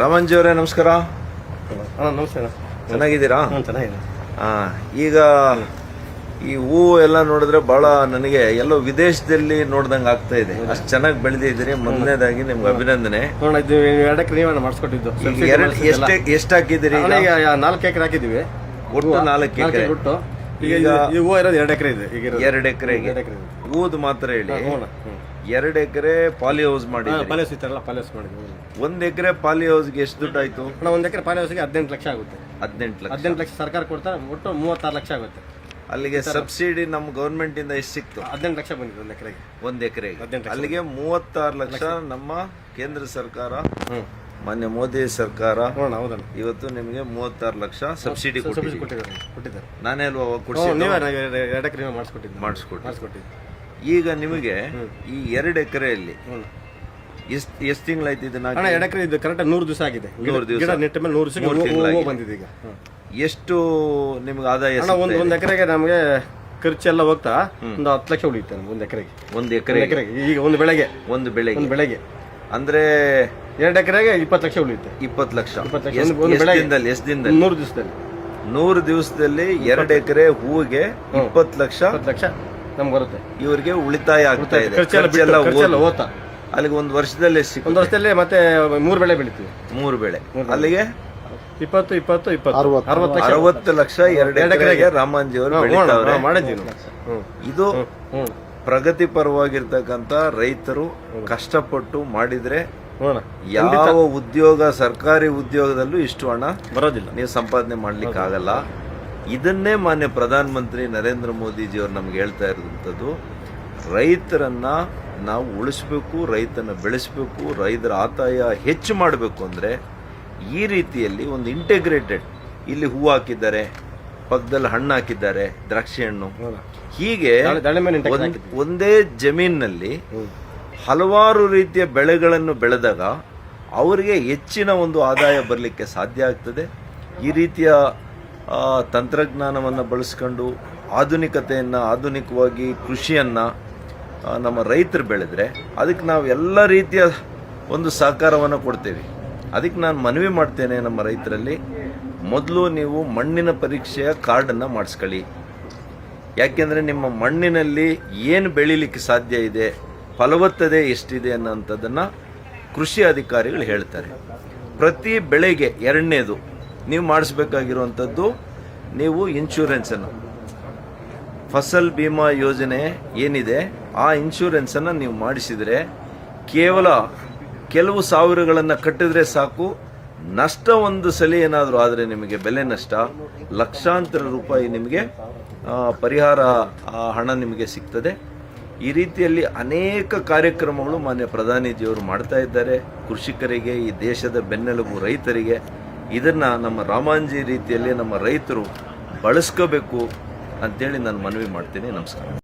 ರಾಮಂಜಿ ಅವರೇ ನಮಸ್ಕಾರ. ಅಣ್ಣ ನಮಸ್ಕಾರ. ಚೆನ್ನಾಗಿದ್ದೀರಾ? ಚೆನ್ನಾಗಿದೆ ಆ, ಈಗ ಈ ಹೂವು ಎಲ್ಲ ನೋಡಿದ್ರೆ ಬಹಳ ನನಗೆ ಎಲ್ಲೋ ವಿದೇಶದಲ್ಲಿ ನೋಡ್ದಂಗೆ ಆಗ್ತಾ ಇದೆ. ಅಷ್ಟು ಚೆನ್ನಾಗಿ ಬೆಳೆದಿದ್ದೀರಿ ಮೊದಲನೇದಾಗಿ ನಿಮ್ಗೆ ಅಭಿನಂದನೆ. ನೋಡೋಣ ಇದು ಎರಡಕ್ಕೆ ನೀವೇ ಮಾಡಿಸ್ಕೊಟ್ಟಿದ್ದು. ಎರಡು ಎಷ್ಟು ಎಷ್ಟು ಹಾಕಿದ್ದೀರಿ ನಾಲ್ಕು ಎಕರೆ ಹಾಕಿದ್ದೀವಿ. ಒಟ್ಟು ನಾಲ್ಕು ಎಕರೆ. ಬಿಟ್ಟು ಈಗ ಹೂವು ಇರೋದು ಎರಡು ಎಕರೆ ಇದೆ ಈಗ. ಎರಡು ಎಕರೆಗೆ. ಹೂದು ಮಾತ್ರ ಹೇಳಿ. ಎರಡು ಎಕರೆ ಪಾಲಿ ಹೌಸ್ ಮಾಡಿದ್ರಿ. ಪಾಲೇಸ್ ಇತ್ತಾರಲ್ಲ ಪಾಲಿಹೌಸ್ ಮಾಡಿದ್ವಿ ಒಂದ್ ಎಕರೆ ಪಾಲಿ ಹೌಸ್ಗೆ ಎಷ್ಟು ದುಡ್ಡು ಆಯ್ತು? ಒಂದು ಎಕರೆ ಪಾಲೇಸ್ಗೆ ಹದಿನೆಂಟು ಲಕ್ಷ ಆಗುತ್ತೆ. ಹದಿನೆಂಟು ಲಕ್ಷ. ಹದಿನೆಂಟು ಲಕ್ಷ ಸರ್ಕಾರ ಕೊಡ್ತಾರೆ ಒಟ್ಟು ಮೂವತ್ತಾರು ಲಕ್ಷ ಆಗುತ್ತೆ. ಅಲ್ಲಿಗೆ ಸಬ್ಸಿಡಿ ನಮ್ಮ ಗವರ್ಮೆಂಟ್ ಇಂದ ಎಷ್ಟು ಸಿಕ್ತು? ಹದಿನೆಂಟು ಲಕ್ಷ ಬಂದಿದೆ ಒಂದ್ ಎಕರೆಗೆ. ಒಂದ್ ಎಕರೆಗೆ. ಅಲ್ಲಿಗೆ ಮೂವತ್ತಾರು ಲಕ್ಷ ನಮ್ಮ ಕೇಂದ್ರ ಸರ್ಕಾರ ಮಾನ್ಯ ಮೋದಿ ಸರ್ಕಾರ ನೋಡೋಣ ಹೌದಣ್ಣ. ಇವತ್ತು ನಿಮಗೆ ಮೂವತ್ತಾರು ಲಕ್ಷ ಸಬ್ಸಿಡಿ ಸಬ್ಸಿಡಿ ಕೊಟ್ಟಿದ್ದಾರೆ. ಕೊಟ್ಟಿದ್ದಾರೆ ನಾನೇ ಅಲ್ವಾ ಅವಾಗ ಕೊಡ್ಸಿದ್ದು? ನೀವೇ ಎರಡು ಎಕರೆ ನೀವೇ ಮಾಡಿಸ್ಕೊಟ್ಟಿದ್ದು. ಮಾಡಿಸ್ಕೊಟ್ಟು ಮಾಡಿಸ್ಕೊಟ್ಟಿದ್ದು. ಈಗ ನಿಮಗೆ ಈ ಎರಡು ಎಕರೆಯಲ್ಲಿ ಹ್ಞೂ ಎಷ್ಟು ಎಷ್ಟು ತಿಂಗಳಾಯ್ತು ಇದನ್ನ ಅಣ್ಣ ಎಕರೆ ಇದು ಕರೆಕ್ಟ್ ನೂರು ದಿವಸ ಆಗಿದೆ. ಗಿಡ- ನೂರು ದಿವ್ಸ. ಗಿಡ ನೆಟ್ಟ ಮೇಲೆ ನೂರು ದಿವಸ ಮೂರು ತಿಂಗಳಾಗಿದೆ. ಬಂದಿದೆ ಈಗ. ಹ್ಮ್. ಎಷ್ಟು ನಿಮ್ಗೆ ಆದಾಯ ಅಣ್ಣ ಒಂದು ಒಂದು ಎಕರೆಗೆ ನಮಗೆ ಖರ್ಚೆಲ್ಲ ಹೋಗ್ತಾ ಒಂದು ಹತ್ತು ಲಕ್ಷ ಉಳಿಯುತ್ತೆ ನಮ್ಗೆ ಒಂದು ಎಕರೆಗೆ. ಒಂದು ಎಕರೆ ಎಕರೆಗೆ. ಈಗ ಒಂದು ಬೆಳೆಗೆ. ಒಂದು ಬೆಳೆಗೆ. ಒಂದು ಬೆಳೆಗೆ. ಅಂದ್ರೆ ಎರಡು ಎಕರೆಗೆ ಇಪ್ಪತ್ತು ಲಕ್ಷ ಉಳಿಯುತ್ತೆ. ಇಪ್ಪತ್ತು ಲಕ್ಷ. ಇಪ್ಪತ್ತು ಲಕ್ಷ. ಎಷ್ಟ್- ಒಂದು- ಒಂದು ಎಷ್ಟ್ ದಿನದಲ್ಲಿ ಎಷ್ಟು ದಿನದಲ್ಲಿ? ನೂರು ದಿವಸದಲ್ಲಿ. ನೂರು ದಿವಸದಲ್ಲಿ ಎರಡು ಎಕರೆ ಹೂವಿಗೆ ಇಪ್ಪತ್ತು ಲಕ್ಷ. ಇಪ್ಪತ್ತು ಲಕ್ಷ ನಮ್ಗೆ ಬರುತ್ತೆ. ಇವರಿಗೆ ಉಳಿತಾಯ ಆಗ್ತಾ ಇದೆ. ಖರ್ಚೆಲ್ಲ ಖರ್ಚೆಲ್ಲ ಬಿಟ್ಟು- ಅಲ್ಲಿಗೆ ಒಂದು ವರ್ಷದಲ್ಲಿ ಒಂದು ವರ್ಷದಲ್ಲಿ ಮತ್ತೆ ಮೂರು ಬೆಳೆ ಬೆಳಿತೀವಿ. ಮೂರು ಬೆಳೆ. ಅಲ್ಲಿಗೆ? ಇಪ್ಪತ್ತು ಇಪ್ಪತ್ತು ಇಪ್ಪತ್ತು. ಅರವತ್ತು. ಲಕ್ಷ. ಅರವತ್ತು ಲಕ್ಷ ಎರಡು ಎಕರೆಗೆ. ರಾಮಾಂಜಿ ಅವರು. ಬೆಳೀತಾವ್ರೆ ನಾವು. ಹ್ಞೂ ಇದು ಪ್ರಗತಿ ಪರವಾಗಿರ್ತಕ್ಕಂಥ ರೈತರು ಕಷ್ಟಪಟ್ಟು ಮಾಡಿದ್ರೆ. ಯಾವ ಉದ್ಯೋಗ ಸರ್ಕಾರಿ ಉದ್ಯೋಗದಲ್ಲೂ ಇಷ್ಟು ಹಣ ಬರೋದಿಲ್ಲ. ನೀವು ಸಂಪಾದನೆ ಮಾಡ್ಲಿಕ್ಕೆ ಆಗಲ್ಲ. ಇದನ್ನೇ ಮಾನ್ಯ ಪ್ರಧಾನ ಮಂತ್ರಿ ನರೇಂದ್ರ ಮೋದಿಜಿಯವರು ನಮ್ಗೆ ಹೇಳ್ತಾ ಇರುವಂಥದ್ದು ರೈತರನ್ನ ನಾವು ಉಳಿಸ್ಬೇಕು ರೈತನ ಬೆಳೆಸಬೇಕು ರೈತರ ಆದಾಯ ಹೆಚ್ಚು ಮಾಡಬೇಕು ಅಂದರೆ ಈ ರೀತಿಯಲ್ಲಿ ಒಂದು ಇಂಟಿಗ್ರೇಟೆಡ್ ಇಲ್ಲಿ ಹೂ ಹಾಕಿದ್ದಾರೆ ಪಕ್ಕದಲ್ಲಿ ಹಣ್ಣು ಹಾಕಿದ್ದಾರೆ ದ್ರಾಕ್ಷಿ ಹಣ್ಣು. ಹೀಗೆ ಒಂದ್- ಜಮೀನಿನಲ್ಲಿ ಹಲವಾರು ರೀತಿಯ ಬೆಳೆಗಳನ್ನು ಬೆಳೆದಾಗ ಅವರಿಗೆ ಹೆಚ್ಚಿನ ಒಂದು ಆದಾಯ ಬರಲಿಕ್ಕೆ ಸಾಧ್ಯ ಆಗ್ತದೆ. ಈ ರೀತಿಯ ತಂತ್ರಜ್ಞಾನವನ್ನು ಬಳಸ್ಕೊಂಡು ಆಧುನಿಕತೆಯನ್ನು, ಆಧುನಿಕವಾಗಿ ಕೃಷಿಯನ್ನು ನಮ್ಮ ರೈತರು ಬೆಳೆದರೆ ಅದಕ್ಕೆ ನಾವು ಎಲ್ಲ ರೀತಿಯ ಒಂದು ಸಹಕಾರವನ್ನು ಕೊಡ್ತೇವೆ. ಅದಕ್ಕೆ ನಾನು ಮನವಿ ಮಾಡ್ತೇನೆ ನಮ್ಮ ರೈತರಲ್ಲಿ. ಮೊದಲು ನೀವು ಮಣ್ಣಿನ ಪರೀಕ್ಷೆಯ ಕಾರ್ಡನ್ನು ಮಾಡಿಸ್ಕೊಳ್ಳಿ. ಯಾಕೆಂದರೆ ನಿಮ್ಮ ಮಣ್ಣಿನಲ್ಲಿ ಏನು ಬೆಳೀಲಿಕ್ಕೆ ಸಾಧ್ಯ ಇದೆ? ಫಲವತ್ತತೆ ಎಷ್ಟಿದೆ ಅನ್ನೋಂಥದ್ದನ್ನು ಕೃಷಿ ಅಧಿಕಾರಿಗಳು ಹೇಳ್ತಾರೆ. ಪ್ರತಿ ಬೆಳೆಗೆ ಎರಡನೇದು, ನೀವು ಮಾಡಿಸ್ಬೇಕಾಗಿರುವಂಥದ್ದು ನೀವು ಇನ್ಶೂರೆನ್ಸನ್ನು ಫಸಲ್ ಬಿಮಾ ಯೋಜನೆ ಏನಿದೆ, ಆ ಇನ್ಶೂರೆನ್ಸನ್ನು ನೀವು ಮಾಡಿಸಿದರೆ ಕೇವಲ ಕೆಲವು ಸಾವಿರಗಳನ್ನು ಕಟ್ಟಿದ್ರೆ ಸಾಕು, ನಷ್ಟ ಒಂದು ಸಲ ಏನಾದರೂ ಆದರೆ ನಿಮಗೆ ಬೆಲೆ ನಷ್ಟ, ಲಕ್ಷಾಂತರ ರೂಪಾಯಿ ನಿಮಗೆ ಪರಿಹಾರ ಹಣ ನಿಮಗೆ ಸಿಗ್ತದೆ. ಈ ರೀತಿಯಲ್ಲಿ ಅನೇಕ ಕಾರ್ಯಕ್ರಮಗಳು ಮಾನ್ಯ ಪ್ರಧಾನಿಜಿಯವರು ಮಾಡ್ತಾ ಇದ್ದಾರೆ. ಕೃಷಿಕರಿಗೆ, ಈ ದೇಶದ ಬೆನ್ನೆಲುಬು ರೈತರಿಗೆ. ಇದನ್ನು ನಮ್ಮ ರಾಮಾಂಜಿ ರೀತಿಯಲ್ಲಿ ನಮ್ಮ ರೈತರು ಬಳಸ್ಕೋಬೇಕು ಅಂತೇಳಿ ನಾನು ಮನವಿ ಮಾಡ್ತೀನಿ. ನಮಸ್ಕಾರ.